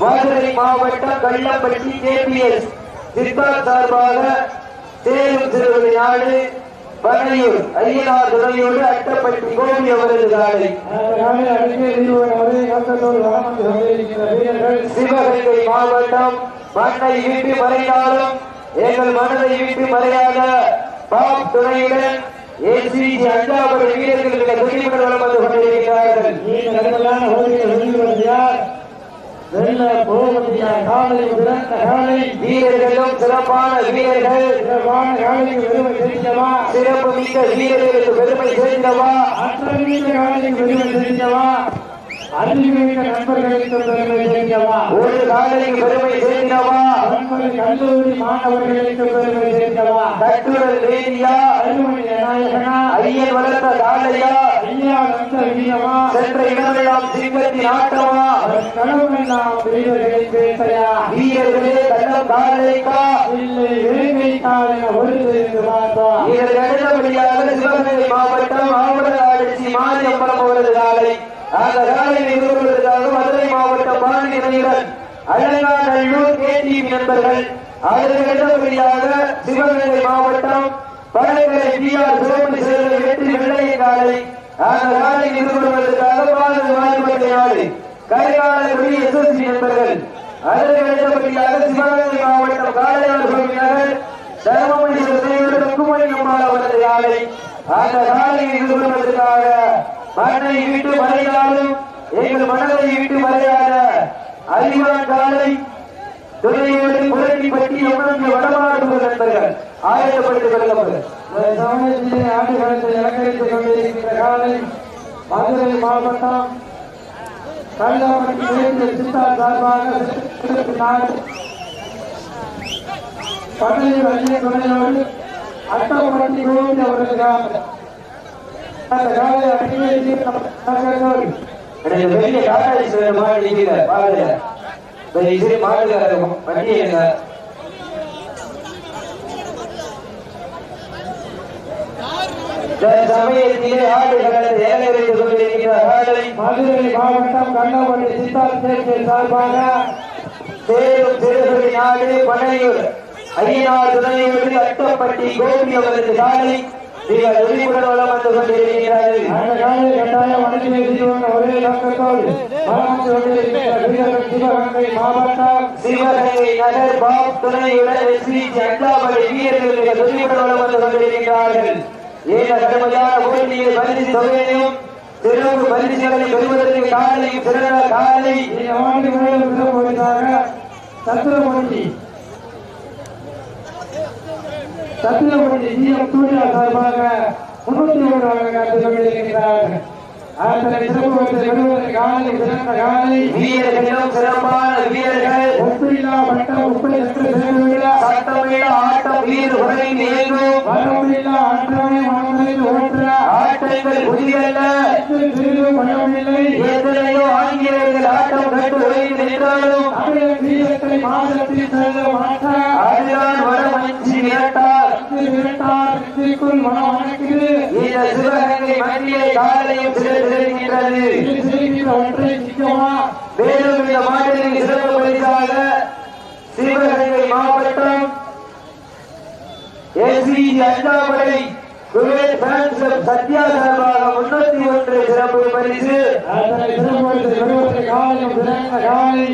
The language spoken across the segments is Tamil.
மதுரை மாவட்டம் கள்ளப்பட்டி கேபிஎஸ் சித்தார்த் சார்பாக தேர்வு திருவிழா நாடு ஐயனார் துணையோடு அட்டப்பட்டி கோபி அவரது காலை சிவகங்கை மாவட்டம் மண்ணை விட்டு மறைந்தாலும் எங்கள் மனதை விட்டு மறையாத பாப் துணையுடன் ஏசிஜி அஞ்சாவது வீரர்கள் துணிவுடன் வளம் வந்து கொண்டிருக்கிறார்கள். வீரர்களும் சிறப்பான வீரர்கள். சிறப்பு மிக்க வீரர்களுக்கு பெருமை சேர்ந்தவா நண்பர்களுக்கு பெருமை சேர்ந்தவா ஒரு காலைக்கு பெருமை கல்லூரி மாணவர்களுக்கு பெருமை சேர்ந்தவா கட்டுடல் வேதியா? அருமணி நாயகனா ஐயன் வளர்த்த காலையா ஐயா வந்த வீரமா? சென்ற இடமெல்லாம் சிங்கத்தின் ஆட்டமா கடவுளெல்லாம் வீரர்களை பேசையா வீரர்களே கள்ளம் காலைக்கா இல்லை வேங்கை காலின ஒரு தெரிந்து பார்த்தா இதற்கு அடுத்தபடியாக சிவகங்கை மாவட்டம் மாரியம்பலம் அவரது காலை. அந்த காலை நிறுவனத்திற்காக மதுரை மாவட்டம் பாண்டியனுடன் அலங்காநல்லூர் கேடிவி நண்பர்கள். அதற்கு அடுத்தபடியாக சிவகங்கை மாவட்டம் பழங்கரை பி ஆர் சிவமணி சேர்ந்த வெற்றி வெள்ளைய காலை. அந்த காலை நிறுவனத்திற்காக பாரத வாய்ப்பட்டை நாடு. கரிகாலக்குடி எஸ்எஸ்சி நண்பர்கள். அதற்கு அடுத்தபடியாக சிவகங்கை மாவட்டம் காளையார் சுவாமியார் தர்மமணி சுத்தையோடு ருக்குமணி அம்மாள் அவரது காலை. அந்த காலையை நிறுவனத்திற்காக மண்ணை விட்டு மறையாலும் எங்கள் மனதை விட்டு மறையாத அறிவான் காலை. துணையோடு புரட்டி பற்றி எவ்வளவு வடமாடுவது நண்பர்கள் ஆயத்தப்படுத்திக் கொள்ளப்படுகிறது சமயத்திலே ஆண்டுகளத்தை அலங்கரித்துக் கொண்டிருக்கின்ற காலை மதுரை மாவட்டம் கள்ளப்பட்டி சித்தா சார்பாக சிறப்பினார் பள்ளியில் துணையோடு அட்டப்பட்டி கோவில் அவர்களுக்காக அந்த காலை அடிமையை பெரிய டாடா மாடு நிற்கிற பாருங்க. பெரிய சிறு மாடுகார வண்டி என்ன இந்த சமயத்திலே ஆடுகளத்தை ஏகரித்து கொண்டிருக்கிற ஆடை மதுரை மாவட்டம் கள்ளப்பட்டி சித்தா சேர்க்கை சார்பாக சேலம் சிறுகுடி நாடு பனையூர் ஐயனார் துணையோடு அட்டப்பட்டி கோபி அவரது காலை மிக உரிமுடன் வளம் வந்து கொண்டிருக்கிறார்கள். அந்த காலை கட்டாயம் அனுப்பி வைத்துள்ள ஒரே நோக்கத்தோடு வளம் கொண்டிருக்கிற வீரர்கள் சிவகங்கை மாவட்டம். சிவகங்கை நகர் பாப் துணையுடன் எஸ்வி அண்டாபடி வீரர்கள் வளம் வந்து கொண்டிருக்கிறார்கள். ஏன கடுமையான போட்டியில் பரிசு தொகையையும் பெறுவதற்கு காலை ஆண்டு மேலும் சிறப்புவதாக சத்திரமூர்த்தி சத்திரமூர்த்தி ஜிஎம் சூர்யா சார்பாக முன்னூத்தி ஒன்றாக காத்துக் அதனை சிறப்புவத்தை பெறுவதற்கு காலை சிறந்த காலை. வீரர்களும் சிறப்பான வீரர்கள். ஒப்பில்லா பட்டம் சென்று சேர்ந்துவிட சட்டமிட ஆட்டம் வீர உலகின் இயங்கும் வரவில்லா அன்றமே மனதில் ஓற்ற ஆட்டங்கள் புதியல்ல. சிறிது பயமில்லை எத்தனையோ ஆங்கிலேயர்கள் ஆட்டம் கண்டு உலகில் நின்றாலும். தமிழர் வீரத்தை மாதத்தில் செல்ல மாற்ற காலையும் நிற்கவா மேலும் இந்த மாநில சிறப்பு பரிசாக சிவகங்கை மாவட்டம் எஸ்வி ஃபேன்ஸ் சத்யா சார்பாக முன்னூத்தி ஒன்று சிறப்பு பரிசு. காலை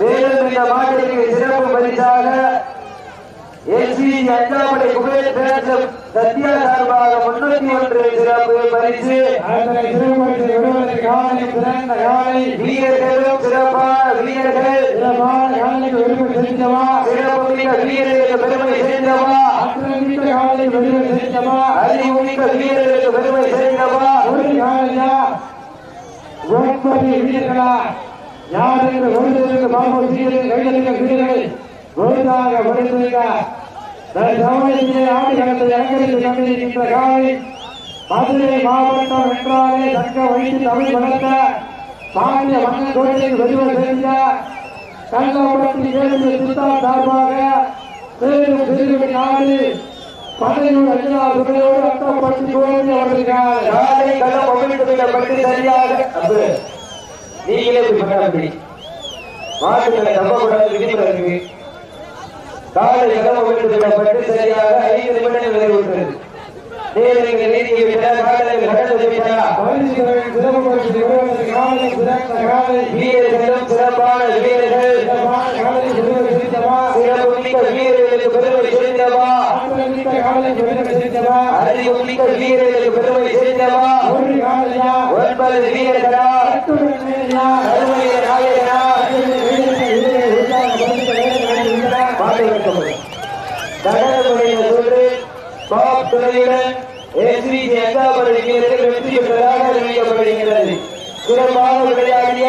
மேலும் இந்த மாநிலத்திற்கு சிறப்பு பரிசாக S V Anjamalai Kuwait fans Sathya சார்பாக முன்னூத்தி ஒன்று சிறப்பு பரிசு. வீரர்களும் சிறப்பான வீரர்கள். சிறப்பான காலைக்கு விரும்ப செலுத்தவா சிறப்பு மிக்க வீரர்களுக்கு பெருமை சேர்ந்தவா? அற்றமிக்க காலை விரும்ப செலுத்தவா அறிவு மிக்க வீரர்களுக்கு பெருமை சேர்ந்தவா? ஒரு காலையா ஒன்பது வீரர்களா? யார் என்று ஒருத்தருக்கு பாபு வீரர்கள் கைதலிக்க வீரர்கள். ஒருதாக ஒருத்தருக்க சமயத்திலே ஆடுகளத்தை அலங்கரித்து கொண்டிருக்கின்ற காலை மதுரை மாவட்டம் என்றாலே தக்க வைத்து தமிழ் வளர்த்த பாண்டிய மன்னன் கோட்டையில் வெளிவர் சேர்ந்த கல்லம்பட்டி வேலுமணி சித்தா சார்பாக மேலும் திருவி நாடு படையூர் அஞ்சலா துறையோடு அட்டப்பட்டி கோவில் அவர்களுக்காக காலை களம் அமைத்து பற்றி சரியாக நீங்களே போய் பண்ண அப்படி நம்பக்கூடாது விதிமுறை இருக்கு. காலை களம் அமைத்து பட்டு சரியாக ஐந்து நிமிடங்கள் நிறைவுற்றது. கடந்து வீரர்களும் சிறப்பான வீரர்கள். வீரர்களுக்கு பெருமை சேர்ந்தவா? வீரர்களுக்கு பெருமை சேர்ந்தவா? ஒன்பது வீரர்களா? அருமைய நாயகனா? உற்சாக பாட்டை வைக்கப்படும் பாப் துறையுடன் எஸ்விஜி அங்காபடி வெற்றி பெற்றதாக அறிவிக்கப்படுகிறது சிறப்பாக விளையாடிய